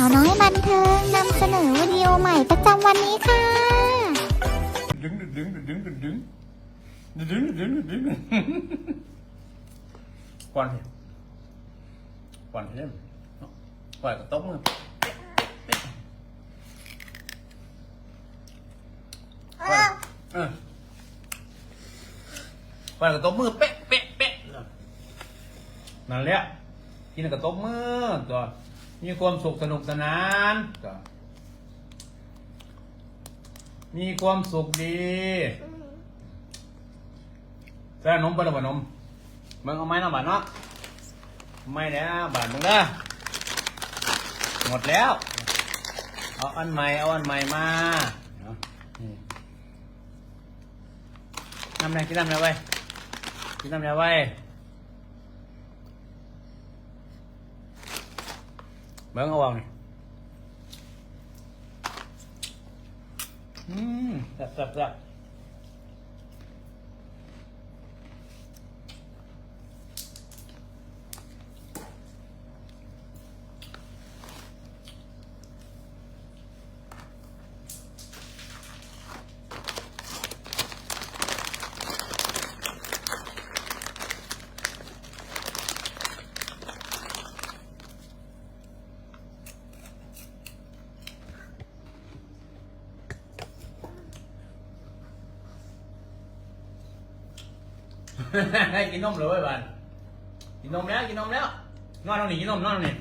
าวน้อยบันเทิงนำเสนอวิดีโอใหม่ประจำวันนี้ค่ะ ดึงดึงดึงดึงดึงดึงดึงดึงดึงก่อนเห็นก่อนเห็นปล่อยกระต๊อบมือปล่อยกระต๊อบมือเป๊ะเป๊ะเป๊ะนั่นแหละกินกระต๊อบมือตัว มีความสุขสนุกสนานตัวมีความสุขดีแซ่นมไปแล้วบ่นมมึงเอาไม้เนาะบาดเนาะไม่แล้วบาดมึงเด้อหมดแล้ว เอาอันใหม่ เอาอันใหม่มาเอานี่น้ำแดงกินน้ำแล้วไว้ยกินน้ำแล้วไว้ เหมือนเขาเอานี่อืมแซ่บแซ่บแซ่บ กินนมเลยเว้ยบานกินนมแล้วกินนมแล้วนอนตรงนี้กินนมนอนตรงนี้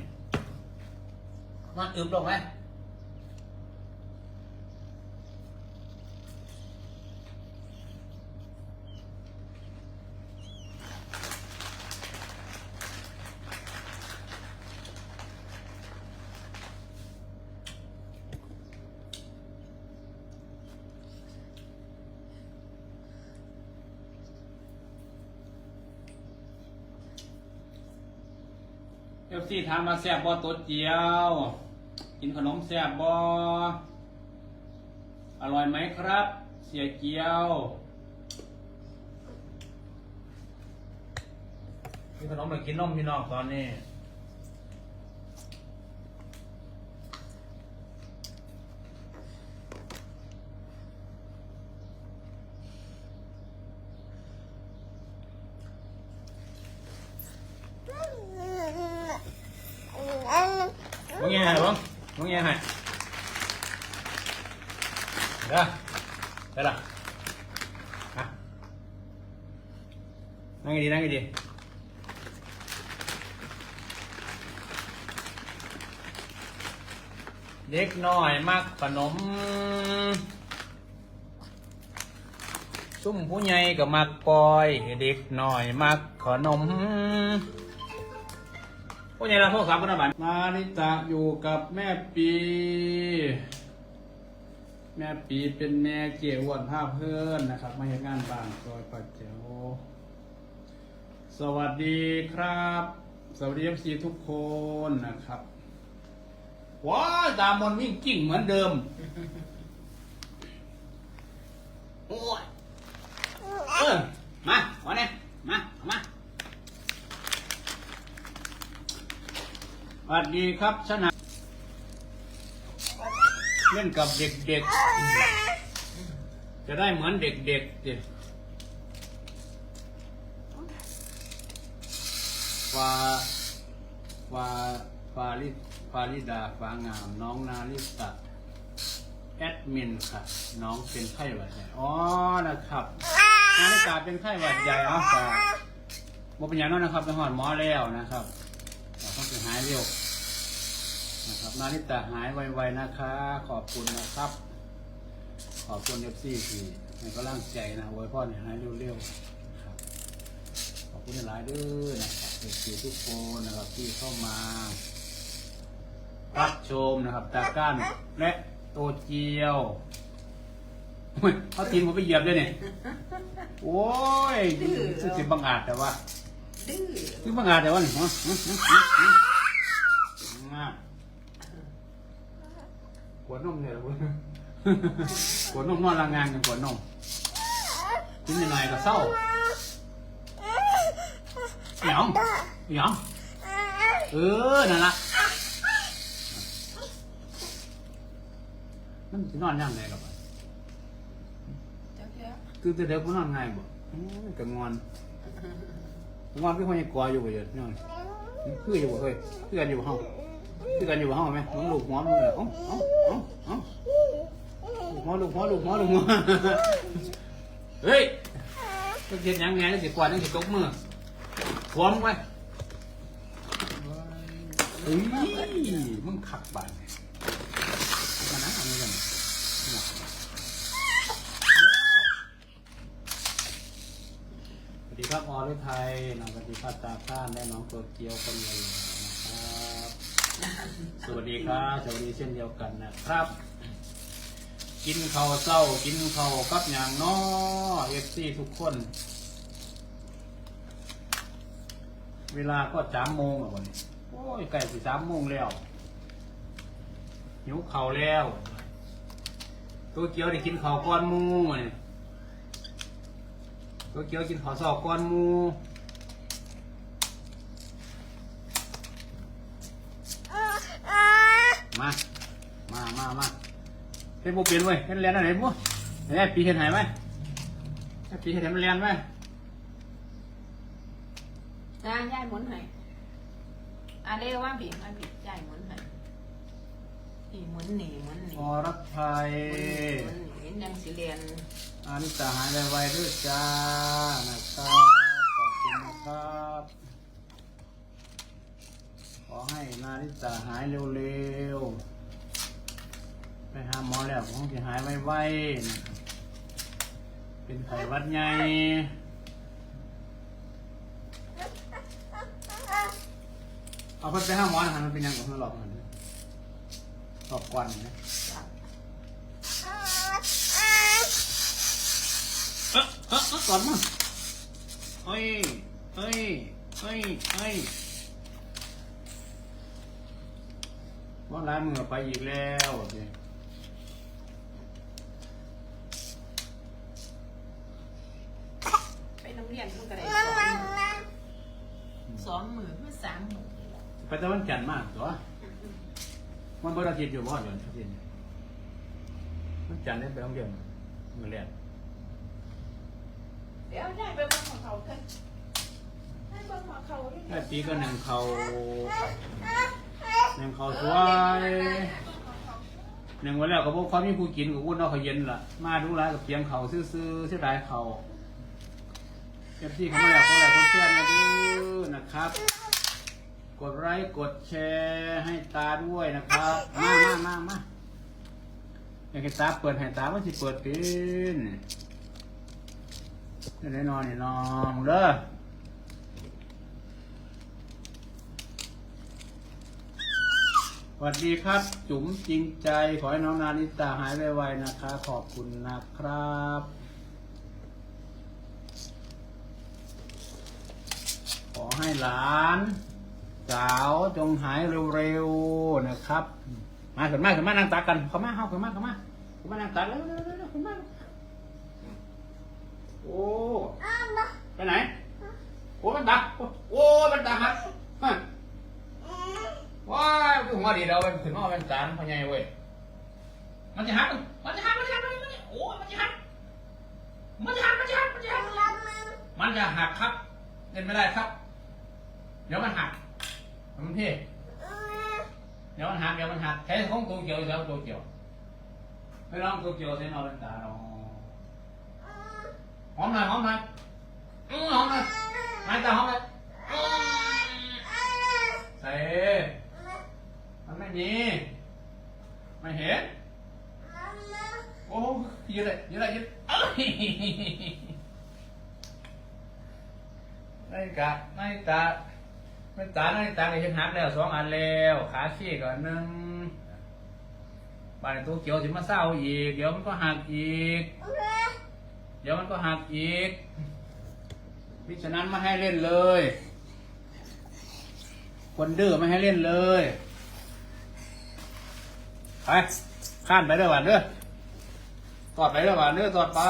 นอนอึบลงไห ฟซีถามมาแซ่บบ่ตัวเจียว กินขนมแซ่บบ่อร่อยไหมครับ เสียเกียวกินขนมหรือกินนมพี่น้องตอนนี้ มึงยังไงบ้างมึงยังไงเด้อได้ละอะ นั่งดีนั่งดีเด็กน้อยมักขนมซุ่มผู้ใหญ่ก็มักปอย เด็กน้อยมักขนมพวกนี้เราโทรศัพท์กันนะบันมาริตะอยู่กับแม่ปี แม่ปีเป็นแม่เกี่ยววนภาพเพื่อนนะครับ มาเห็นงานบ้านซอยปัจเจว สวัสดีครับ สวัสดีเอฟซีทุกคนนะครับว้าวตามมนวิ่งกิ่งเหมือนเดิม โอ้ยเออมาวันนี้มามาสวัสดีครับชนะเล่นกับเด็กๆ จะได้เหมือนเด็กๆสิฟาฟาฟาลิฟาลิดาฟ้างาม น้องนาลิตะแอดมินค่ะ น้องเป็นไข้หวัดใหญ่อ๋อนะครับนาลิตาเป็นไข้หวัดใหญ่อ๋อแต่บ่เป็นอย่างนั้นนะครับไปหอดหมอแล้วนะครับต้องจะหายเร็วนะครับ นาริตาหายไวๆนะคะ ขอบคุณนะครับ ขอบคุณเอฟซีที่ให้กำลังใจนะไว้พ่อให้หายเร็วๆครับขอบคุณหลายด้อนะครับ เอฟซีทุกคนนะครับที่เข้ามารับชมนะครับตาก้านและโตเจียวเขาตีนผมไปเหยียบด้วยเนี่ยโอ้ยสุดสิบังอาจแต่ว่าดื้อบังอาจแต่ว่านี่ฮะฮะฮะฮะฮะอะกวนนมเนี่ยหรอกวนนมนอนรางงานกันกวนนมกินยังไงก็เศร้า หยองหยองเออ นั่นละมันสินอนย่างไงกับมันคือแต่เด็กมันนอนง่ายบ่โอ้ยก็งอนงอนพี่คนยังกลัวอยู่บ่เยอะนอนคืออยู่บ่เฮ้ยคือกันอยู่บ่เฮาคือกันอยู่บ่เฮาไหมมันลูกหัวมันเลยอ้าเอ้าเอ้าเอ้าลูกหัวลูกหัวลูกหัวลูกหัวเฮ้ยก็เฮ็ดหยังไงแล้วสิกวาดจังสิตกมือ ขวมไว้เฮ้ยมึงขักบาดมานะอันนี้กันสวัสดีครับออรุไทยน้องปฏิพัฒน์ตาข้านและน้องตัวเกียวคนเดียวนะครับสวัสดีครับสวัสดีเช่นเดียวกันนะครับ กินข้าวเศร้ากินข้าวกับอย่างน้อเอฟซีทุกคน เวลาก็สามโมงแล้ววันนี้โอ้ยใกล้สิสามโมงแล้ว หิวข้าวแล้ว ตัวเกียวได้กินข้าวก้อนหมูนี่ตัวเกียวกินข้าวเศร้าก้อนหมูมา มามามาเฮ็ดบ่เป็นเว้ยเฮ็ดเรียนอะไรบ่เฮ็ดปีเฮ็ดไหนไหมเฮ็ดปีเฮ็ดไหนมันเรียนไหม จ้าย่ายหมุนให้อะเรียกว่าผีว่าผีย่ายหมุนให้ผีหมุนหนีหมุนหนีอรักไทยหมุนหนีเห็นยังสิเรียนอานิสาหายไวๆด้วยจ้านะครับขอบคุณนะครับ ขอให้นานิสาหายเร็วๆ ไปหาหมอแล้วคงจะหายไวๆนะครับเป็นไข้หวัดใหญ่ เอาเพิ่นไปห้าหมอนะครับมันเป็นยังไงมันหลอกมันหลอกควันนะเอ๊ะเอ๊ะเอ๊ะก่อนมาเฮ้ยเฮ้ยเฮ้ยเฮ้ยว่าร้านมึงไปอีกแล้วโอเคปโรงเรียนมันก็ได้สองสองหมื่นเพื่อสามหมื่น ไปตะวันจันทร์มากตัวมันบริอาทิตย์อยู่บ่เดี๋ยวอาทิตย์นี้มันจันทร์ได้ไปโรงเรียนมือเรียนเดี๋ยวย่ายไปเบิ่งของเขากันให้เบิ่งของเขาด้วยได้ปีก็หนึ่งเขาหนึ่งเขาสวยหนึ่งวันแล้วก็บอกความมีผู้กินกับวุ้นเอาเขาเย็นล่ะ มาดูแลกับเพียงเขาซื้อๆเสียดายเขาเอฟซีเขามาแล้วเขาแล้วคนแชร์นะดื้อนะครับ กดไลค์กดแชร์ให้ตาด้วยนะครับ มามามามาอยากให้ตาเปิดให้ตาว่าสิเปิดเป็นจะได้นอนนี่นอนเด้อสวัสดีครับ จุ๋มจริงใจ ขอให้น้องนานิตาหายไวๆนะคะขอบคุณนะครับขอให้หลาน สาวจงหายเร็วๆนะครับ มาขึ้นมาขึ้นมานั่งตักกันเข้ามาเข้าขึ้นมาเข้ามาเข้ามานั่งตักแล้วเร็วๆขึ้นมาโอ้ไปไหนโอ้มันดักโอ้มันดักฮะว้ายคือหัวดีเราเป็นถึงว่าเป็นสารพญายเว้ยมันจะหักมันจะหักมันจะหักมันจะหักโอ้มันจะหักมันจะหักมันจะหักมันจะหักมันจะหักครับเล่นไม่ได้ครับ เดี๋ยวมันหัก มันพี่เดี๋ยวมันหักเดี๋ยวมันหักแค่ของตัวเกี่ยวเดี๋ยวตัวเกี่ยวไม่ลองตัวเกี่ยวเส้นเอาเป็นตาเราหอมหน่อยหอมหน่อยอื้อหอมหน่อยนายตาหอมหน่อยใส่มันไม่มีไม่เห็นโอ้ยืดเลยยืดเลยยืดเอ้ยนาฬิกานาฬิกานาฬิกานาฬิกาในเห็นหักแล้วสองอันแล้วขาขี้ก่อนหนึ่งบานตัวเขียวสิมาเศร้าอีก เดี๋ยวมันก็หักอีก เดี๋ยวมันก็หักอีกมิฉะนั้นไม่ให้เล่นเลย คนดื้อไม่ให้เล่นเลยไปข้านไปเด้อหวานเด้อตอดไปเด้อหวานเด้อตอดไป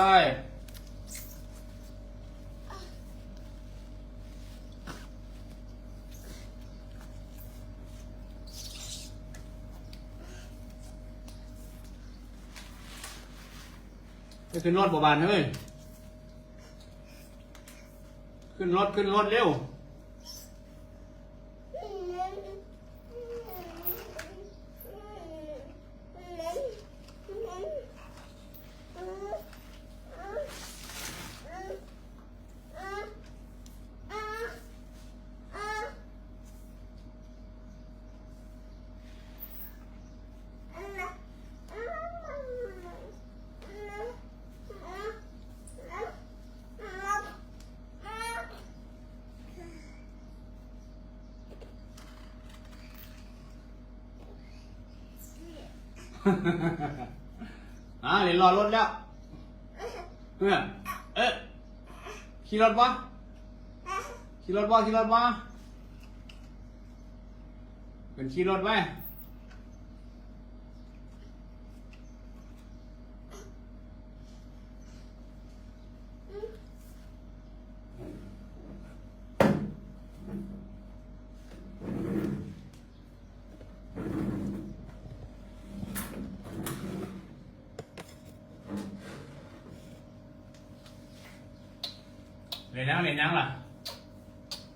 จะขึ้นรถบ่บานเฮ้ย ขึ้นรถขึ้นรถเร็ว อ่าเดี๋ยวรอรถแล้วเพื่อเอ๊ะขี่รถวะขี่รถวะขี่รถวะเป็นขี่รถไหม เรียนยังเรียนยังล่ะ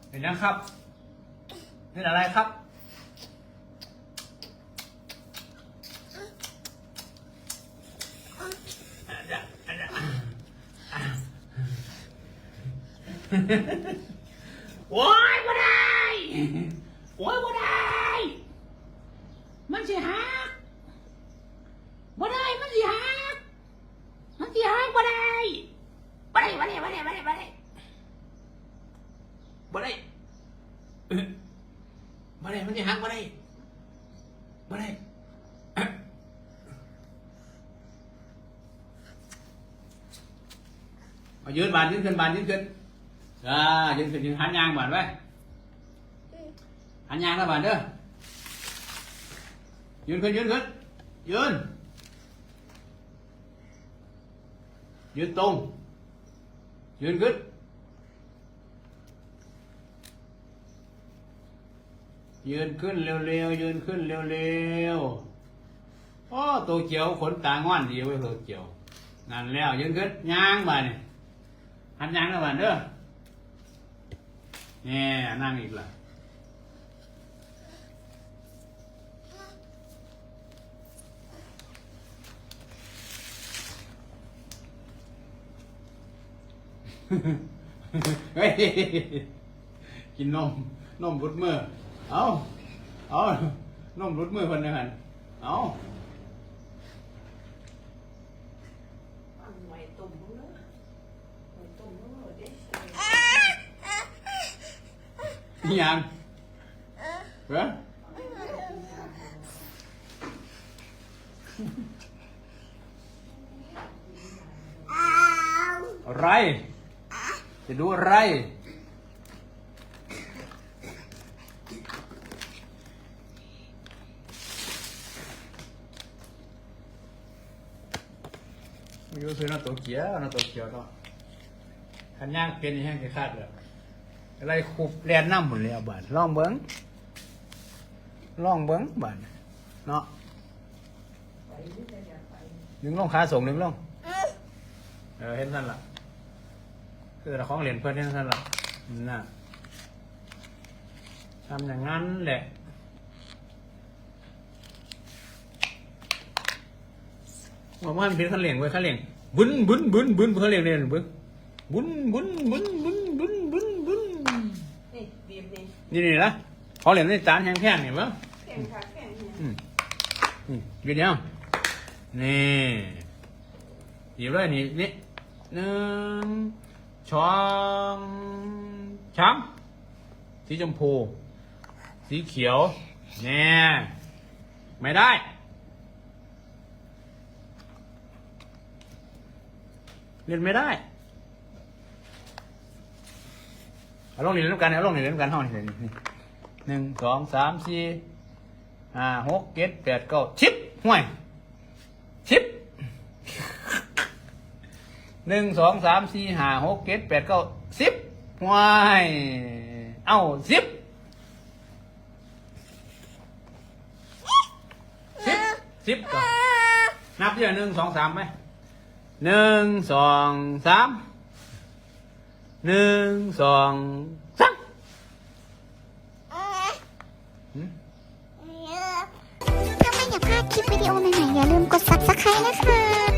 เรียนยังครับเรียนอะไรครับ โอ้ยบ่ได้ โอ้ยบ่ได้ qua đây. À. ở dưới bàn dưới chân bàn dưới chân à dưới chân hắn ngang bàn vậy hắn ngang đó bàn đó. Dưới chân dưới chân dưới dưới tung dưới chân ยืนขึ้นเร็วๆยืนขึ้นเร็วๆโอ้ตัวเขียวขนตางอนดีเว้ยตัวเขียวนั่นแล้วยืนขึ้นย่างบานนี่หันย่างแล้วบานเด้อเนี่ยนั่งอีกละเฮ้ยกินนมนมรุดมือ เอาเอานมรุดมือคนหนึงหันเอาอันไว้ตุ่มเนอะไว้ตุ่มเนอะเด็กนี่ยังเหรออะไร จะดูอะไร ยูซื้อน้าตัวเขียวน้าตัวเขียวเนาะขันย่างเป็นย่างนี้คาดเลยอะไรคูบแลนน้ำหมดเลยบาดลองเบิ้งลองเบิ้งบาดเนาะไปนี่จะองลงขาส่งดึงลงเออเห็นนั่นละคือเราของเหรียญเพื่อนเห็นนั่นละน่ะทำอย่างนั้นแหละ ว่ามันเป็นขันเหลียงเว้ยขันเหลียงบุ้นบุ้นบุ้นบุ้นขันเหลียงเนี่ยบุ้นบุ้นบุ้นบุ้นบุ้นบุ้นบุ้นบุ้นนี่บีบนี่นี่นี่นะของเหลียงในจานแห้งๆเห็นไหมแข็งขาแข็งเนี่ยอืมอืมยืนยังนี่หยิบเลยนี่นี่หนึ่งช้องช้ำสีชมพู สีเขียว แน่ ไม่ได้ เล่นไม่ได้เอาลงนี่เล่นกันเอาลงนี่เล่นกันห้องนี่นี่หนึ่งสองสามสี่ห้าหกเจ็ดแปดเก้าชิปห่วยชิปหนึ่งสองสามสี่ห้าหกเจ็ดแปดเก้าสิบห่วยเอ้าสิบสิบสิบก่อนนับเยอะหนึ่งสองสามไหม หนึ่งสองสามหนึ่งสองสามถ้าไม่อยากพลาดคลิปวิดีโอใหม่ๆอย่าลืมกด subscribe นะคะ